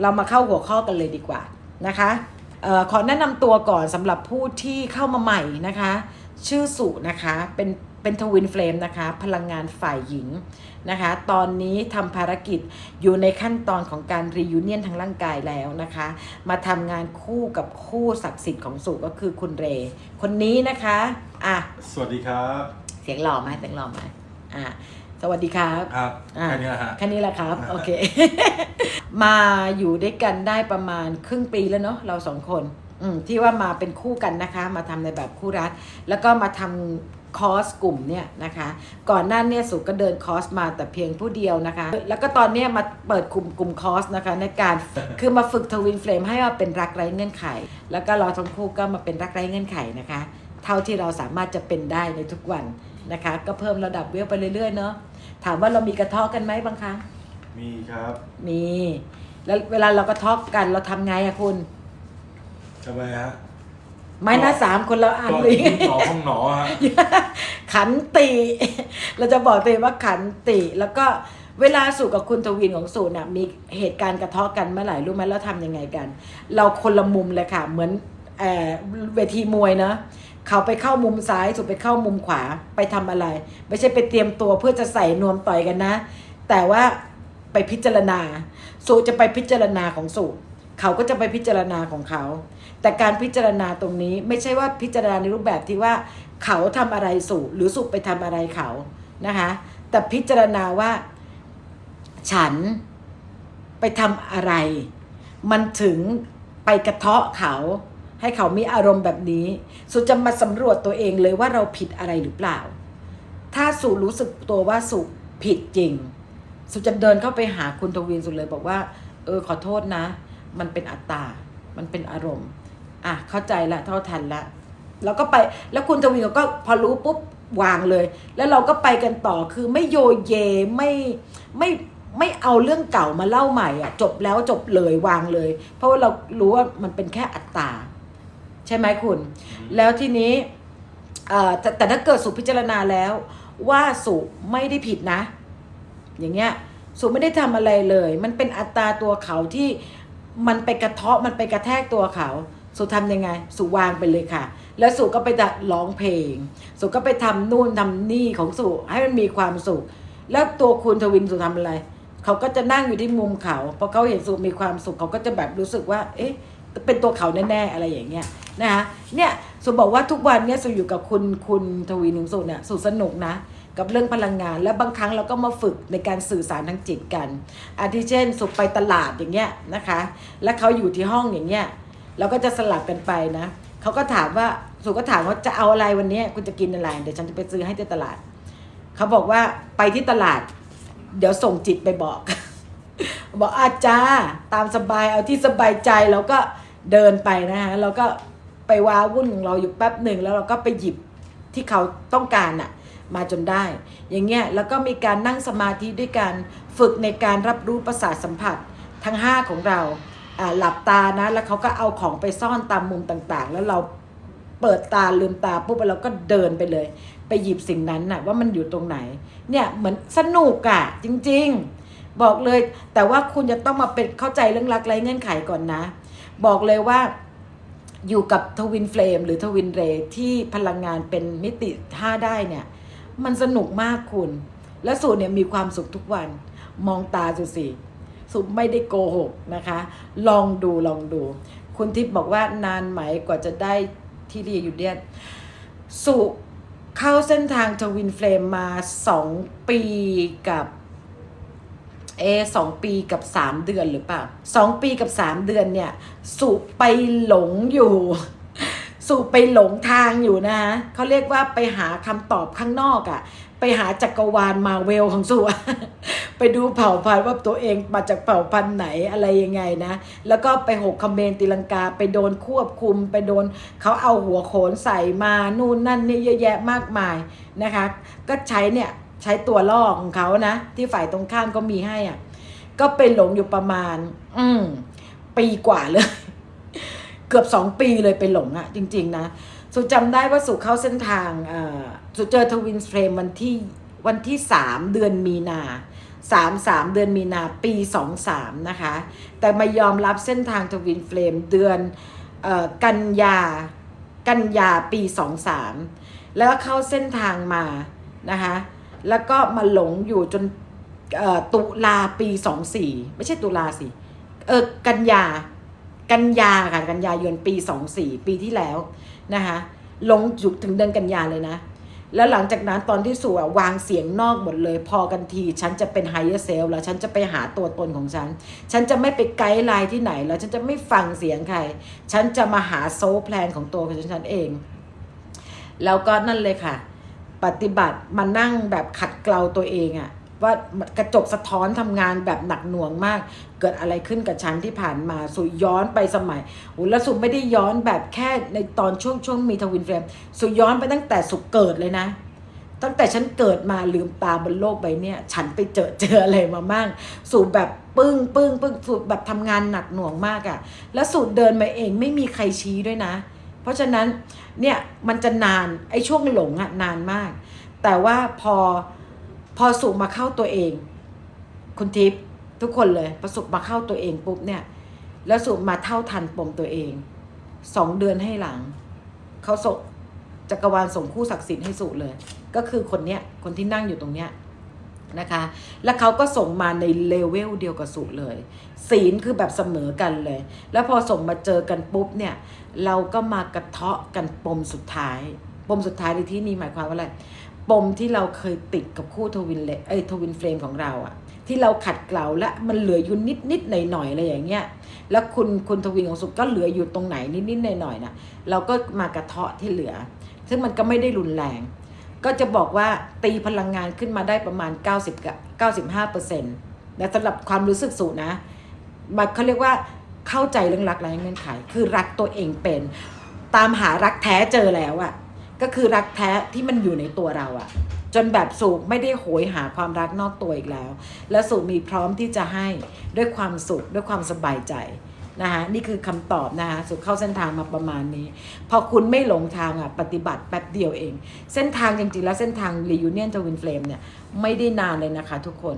เรามาเข้าหัวข้อกันเลยดีกว่านะคะเออขอแนะนำตัวก่อนสำหรับผู้ที่เข้ามาใหม่นะคะ ชื่อสุนะคะเป็นเป็นทวินเฟลมนะคะ พลังงานฝ่ายหญิงนะคะ ตอนนี้ทำภารกิจอยู่ในขั้นตอนของการรียูเนียนทางร่างกายแล้วนะคะ มาทำงานคู่กับคู่ศักดิ์สิทธิ์ของสุก็คือคุณเร คนนี้นะคะอะสวัสดีครับ เสียงหล่อไหมเสียงหล่อไหมอะสวัสดีครับ ครับอ่าแค่นี้แหละฮะแค่นี้แหละครับ โอเค มาอยู่ด้วยกันได้ประมาณครึ่งปีแล้วเนาะเราสองคนที่ว่ามาเป็นคู่กันนะคะ มาทำในแบบคู่รักแล้วก็มาทำคอร์สกลุ่มเนี่ยนะคะ ก่อนหน้านี่ยสุก็เดินคอร์สมาแต่เพียงผู้เดียวนะคะ แล้วก็ตอนนี้มาเปิดกลุ่มกลุ่มคอร์สนะคะในการคือมาฝึกทวินเฟลมให้ว่าเป็นรักไร้เงื่อนไข แล้วก็เราทั้งคู่ก็มาเป็นรักไร้เงื่อนไขนะคะ เท่าที่เราสามารถจะเป็นได้ในทุกวันนะคะ ก็เพิ่มระดับเวลไปเรื่อยๆเนาะถามว่าเรามีกระเทาะกันไหมบางครั้ง มีครับ มี แล้วเวลาเรากระทอกกันเราทำไงอะคุณ ทำไมฮะ ไม้หน้าสามคนเราอ่านก็เลยหนอห้องหนอฮะ ขันติ เราจะบอกตัวเองว่าขันติ แล้วก็เวลาสู่กับคุณทวินของสู่น่ะมีเหตุการณ์กระทอกกันเมื่อไหร่รู้ไหมแล้วทำยังไงกัน เราคนละมุมเลยค่ะ เหมือนเอ่อเวทีมวยเนาะเขาไปเข้ามุมซ้ายสู่ไปเข้ามุมขวาไปทำอะไร ไม่ใช่ไปเตรียมตัวเพื่อจะใส่นวมต่อยกันนะ แต่ว่า ไปพิจารณาสูจะไปพิจารณาของสูเขาก็จะไปพิจารณาของเขา แต่การพิจารณาตรงนี้ไม่ใช่ว่าพิจารณาในรูปแบบที่ว่าเขาทำอะไรสูหรือสูไปทำอะไรเขานะคะแต่พิจารณาว่า ฉันไปทำอะไร มันถึงไปกระเทาะเขา ให้เขามีอารมณ์แบบนี้ สุจะมาสำรวจตัวเองเลยว่าเราผิดอะไรหรือเปล่า ถ้าสุรู้สึกตัวว่าสุผิดจริง สุจะเดินเข้าไปหาคุณทวินสุเลยบอกว่า เออขอโทษนะ มันเป็นอัตตา มันเป็นอารมณ์ อะเข้าใจละเท่าทันละ แล้วก็ไปแล้วคุณทวีก็พอรู้ปุ๊บวางเลย แล้วเราก็ไปกันต่อคือไม่โยเยไม่ไม่ไม่เอาเรื่องเก่ามาเล่าใหม่อะ จบแล้วจบเลยวางเลย เพราะว่าเรารู้ว่ามันเป็นแค่อัตตา ใช่ไหมคุณ แล้วทีนี้เอ่อแต่แต่ถ้าเกิดสุพิจารณาแล้ว ว่าสุไม่ได้ผิดนะ อย่างเงี้ยสุไม่ได้ทำอะไรเลย มันเป็นอัตราตัวเขาที่มันไปกระเทาะมันไปกระแทกตัวเขา สุทำยังไง สุวางไปเลยค่ะ แล้วสุก็ไปร้องเพลง สุก็ไปทำนู่นทำนี่ของสุให้มันมีความสุข แล้วตัวคุณทวินสุทำอะไร เขาก็จะนั่งอยู่ที่มุมเขาพอเขาเห็นสุมีความสุขเขาก็จะแบบรู้สึกว่า เอ๊ะ เป็นตัวเขาแน่ๆอะไรอย่างเงี้ยนะคะเนี่ยสุบอกว่าทุกวันเนี่ยสุอยู่กับคุณคุณทวีนึ่งสุเนี่ยสุสนุกนะ กับเรื่องพลังงาน และบางครั้งเราก็มาฝึกในการสื่อสารทางจิตกันอาทิเช่นสุไปตลาดอย่างเงี้ยนะคะ และเขาอยู่ที่ห้องอย่างเงี้ยเราก็จะสลับกันไปนะเขาก็ถามว่าสุก็ถามว่าจะเอาอะไรวันนี้คุณจะกินอะไรเดี๋ยวฉันจะไปซื้อให้ที่ตลาดเขาบอกว่าไปที่ตลาด เดี๋ยวส่งจิตไปบอก บอกอาจารย์ตามสบายเอาที่สบายใจเราก็เดินไปนะฮะเราก็ไปว้าวุ่นของเราอยู่แป๊บหนึ่งแล้วเราก็ไปหยิบที่เขาต้องการอะ มาจนได้ อย่างเงี้ยแล้วก็มีการนั่งสมาธิด้วยการฝึกในการรับรู้ประสาทสัมผัสทั้ง 5 ของเราหลับตานะแล้วเขาก็เอาของไปซ่อนตามมุมต่างๆ แล้วเราเปิดตาลืมตาปุ๊บเราก็เดินไปเลย ไปหยิบสิ่งนั้นน่ะว่ามันอยู่ตรงไหนเนี่ยเหมือนสนุกอะจริงๆ บอกเลยแต่ว่าคุณจะต้องมาเป็นเข้าใจเรื่องรักไร้เงื่อนไขก่อนนะ บอกเลยว่าอยู่กับทวินเฟลมหรือทวินเรย์ที่พลังงานเป็นมิติ 5 ได้เนี่ย มันสนุกมากคุณ และสูเนี่ยมีความสุขทุกวัน มองตาสุสิสุไม่ได้โกหกนะคะ ลองดูลองดู คุณทิพย์บอกว่านานไหมกว่าจะได้ที่เรียอยู่เดียนสุเข้าเส้นทางทวินเฟลมมาสองปีกับเอสองปีกับสามเดือนหรือเปล่าสองปีกับสามเดือนเนี่ย สุไปหลงอยู่ สุไปหลงทางอยู่นะฮะเขาเรียกว่าไปหาคำตอบข้างนอกอะ่ะ ไปหาจักรวาลมาเวลของสุอะไปดูเผ่าพันธุ์ว่าตัวเองมาจากเผ่าพันธุ์ไหนอะไรยังไงนะ แล้วก็ไปหกคอมเมนตีลังกา ไปโดนควบคุม ไปโดนเขาเอาหัวโขนใส่มานู่นนั่นนี่เยอะแยะมากมายนะคะ ก็ใช้เนี่ยใช้ตัวล่อของเขานะ ที่ฝ่ายตรงข้ามก็มีให้อะก็ไปหลงอยู่ประมาณ อืมปีกว่าเลย กือบสองปีเลยไปหลงอะจริง ๆ นะ สุจำได้ว่าสุเข้าเส้นทางอ่อสุเจอทวินเฟรมวันที่วันที่สามเดือนมีนา33เดือนมีนาปี23นะคะ แต่มายอมรับเส้นทางทวินเฟลมเดือนออกันยากันยาปี23แล้วเข้าเส้นทางมานะคะแล้วก็มาหลงอยู่จนตุลาปี24ไม่ใช่ตุลาสิเออกันยา กันยาค่ะกันยายนปี 24 ปีที่แล้วนะคะลงจุถึงเดือนกันยาเลยนะ แล้วหลังจากนั้นตอนที่สู่อะวางเสียงนอกหมดเลย พอกันที ฉันจะเป็นไฮเ e อร์เซลแล้วฉันจะไปหาตัวตนของฉัน ฉันจะไม่ไปไกด์ไลน์ที่ไหน แล้วฉันจะไม่ฟังเสียงใคร ฉันจะมาหาโซลแพลนของตัวของฉันเอง แล้วก็นั่นเลยค่ะ ปฏิบัติมานั่งแบบขัดเกลาตัวเองอะ ว่ากระจกสะท้อนทำงานแบบหนักหน่วงมาก เกิดอะไรขึ้นกับฉันที่ผ่านมาสุย้อนไปสมัยโอ้แล้วสุไม่ได้ย้อนแบบแค่ในตอนช่วงช่วงมีทวินเฟรมสุย้อนไปตั้งแต่สุเกิดเลยนะ ตั้งแต่ฉันเกิดมาลืมตาบนโลกใบเนี้ยฉันไปเจอเจออะไรมาบ้างสู่แบบปึ้งปึ้งปึ้งสู่แบบทำงานหนักหน่วงมากอะ่ะ แล้วสูตรเดินมาเองไม่มีใครชี้ด้วยนะ เพราะฉะนั้นเนี่ยมันจะนานไอ้ช่วงหลงอะ่ะนานมาก แต่ว่าพอ พอสุมาเข้าตัวเอง คุณทิพย์ทุกคนเลยประสบมาเข้าตัวเองปุ๊บเนี่ย แล้วสุมาเท่าทันปมตัวเองสองเดือนให้หลังเขาส่งจักรวาลส่งคู่ศักดิ์สิทธิ์ให้สุเลย ก็คือคนเนี้ยคนที่นั่งอยู่ตรงเนี้ยนะคะ แล้วเขาก็ส่งมาในเลเวลเดียวกับสุเลย ศีลคือแบบเสมอกันเลย แล้วพอส่งมาเจอกันปุ๊บเนี่ย เราก็มากระเทาะกันปมสุดท้าย ปมสุดท้ายในที่นี้หมายความว่าอะไร ปมที่เราเคยติดกับคู่ทวินเลเอ้ยทวินเฟรมของเราอะที่เราขัดเกลาและมันเหลืออยู่นิดนิดๆหน่อยหน่อยๆอะไรอย่างเงี้ยแล้วคุณคุณทวินของสุขก็เหลืออยู่ตรงไหนนิดนิดๆหน่อยหน่อยนะเราก็มากระเทาะที่เหลือ ซึ่งมันก็ไม่ได้รุนแรง ก็จะบอกว่าตีพลังงานขึ้นมาได้ประมาณ 90กับ95เปอร์เซ็นต์และสำหรับความรู้สึกสูนะมันเขาเรียกว่าเข้าใจเรื่องรักไร้เงื่อนไข คือรักตัวเองเป็น ตามหารักแท้เจอแล้วอะ ก็คือรักแท้ที่มันอยู่ในตัวเราอะจนแบบสูไม่ได้โหยหาความรักนอกตัวอีกแล้ว และสูมีพร้อมที่จะให้ด้วยความสุขด้วยความสบายใจนะคะนี่คือคำตอบนะคะสุขเข้าเส้นทางมาประมาณนี้ พอคุณไม่หลงทางอะปฏิบัติแป๊บเดียวเอง เส้นทางจริงๆ แล้วเส้นทาง reunion twin flame เนี่ยไม่ได้นานเลยนะคะทุกคน